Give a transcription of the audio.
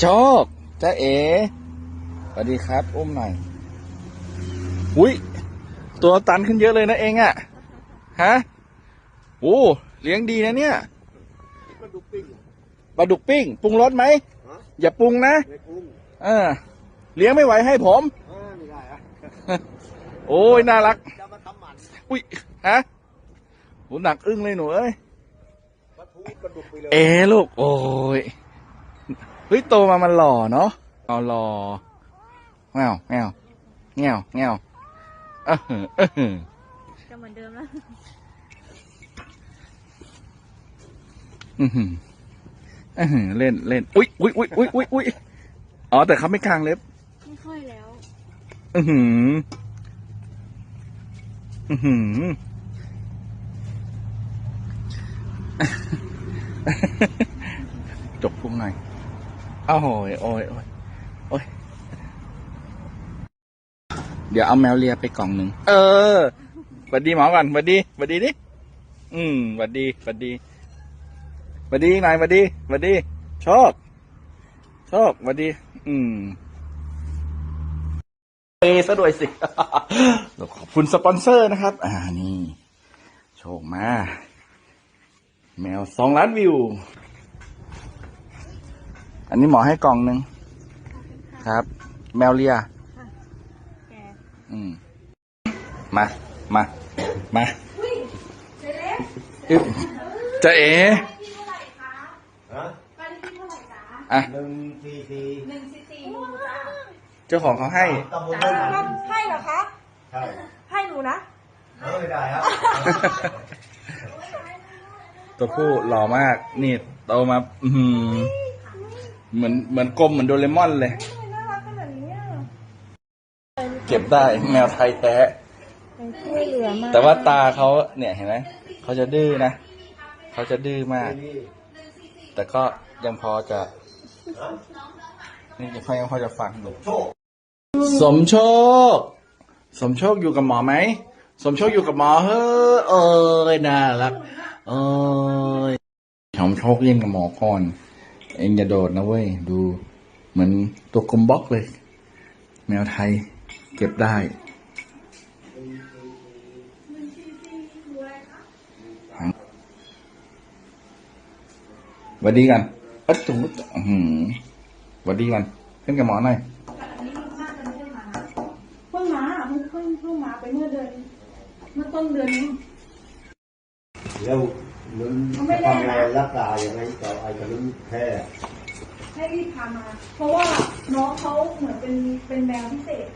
โชคจ้าเอ๋สวัสดีครับ อุ้มหน่อย อุ้ย ตัวตันขึ้นเยอะเลยนะเองอะฮะ โอ้ เลี้ยงดีนะเนี่ยก็ดูปิ้งปลาดุกปิ้ง ปรุงรสไหมฮะอย่าปรุงนะในกุ้งเออ เลี้ยงไม่ไหวให้ผม อ่าไม่ได้อะโอ้ย น่ารัก จะมาทำหมันอุ้ย ฮะโหหนักอึ้งเลยหนูเอ้ย ปลาทูกระดูกไปเลย เอ๋ลูก โอ้ย เฮ้ยโตมามันหล่อเนาะเอาหล่อแงวแงวแงวแงวเออหือเออหือก็เหมือนเดิมแล้วอือหืออือหือเล่นเล่นอุ้ยอุ้ยอุ้ยอุ้ยอุ้ยอุ้ยอ๋อแต่เขาไม่กลางเล็บ ไม่ค่อยแล้ว อือหือ อือหือจบพุงหน่อย อ้โหโอ้ยโอ้ยโอ้ยเดี๋ยวเอาแมวเลียไปกล่องหนึ่ง เออหวัดดีหมอก่อนหวัดดีหวัดดีดิ อืมหวัดดีหวัดดีหวัดดีหน่อยหวัดดีหวัดดี โชค โชคหวัดดี อืมเปย์ซะด้วยสิ ขอบคุณสปอนเซอร์นะครับ อ่านี่ โชคมา แมวสองล้านวิว นนี้หมอให้กล่องหนึ่งครับ แมวเลียแกอืม มา มา มาอึ๊บจะเอ๋ฮะอะหนึ่งสี่สี่เจ้าของเขาให้ตำบลต้นหมันให้เหรอคะใช่ให้หนูนะเออไม่ได้ครับ ตัวผู้หล่อมาก นี่โตมา อือหือ เหมือนเหมือนกลมเหมือนโดเรมอนเลย น่ารักขนาดนี้อะเก็บได้แมวไทยแท้ช่วยเหลือมากแต่ว่าตาเขาเนี่ยเห็นไหมเขาจะดื้อนะเขาจะดื้อมากนี่แต่ก็ยังพอจะนี่ยังพอยังพอจะฟังอยู่โชคสมโชค สมโชคอยู่กับหมอไหมสมโชคอยู่กับหมอเฮ้อเอ้ยน่ารักเอ้ยสมโชคเล่นกับหมอก่อน เองอย่าโดดนะเว้ย ดูเหมือนตัวกลมบล็อกเลย แมวไทยเก็บได้หวัดดีกันเอ้ยจุ๊บอื้อหือหวัดดีกันเล่นกับหมอหน่อยเพิ่งมาเพิ่งเพิ่งเพิ่งมาไปเมื่อเดือนเมื่อต้นเดือนนี้แล้ว มันจะทำอะไรรักษาอย่างไรต่อไอ้กระลุ้นแพ้ให้รีบพามา เพราะว่าน้องเขาเหมือนเป็นเป็นแมวพิเศษ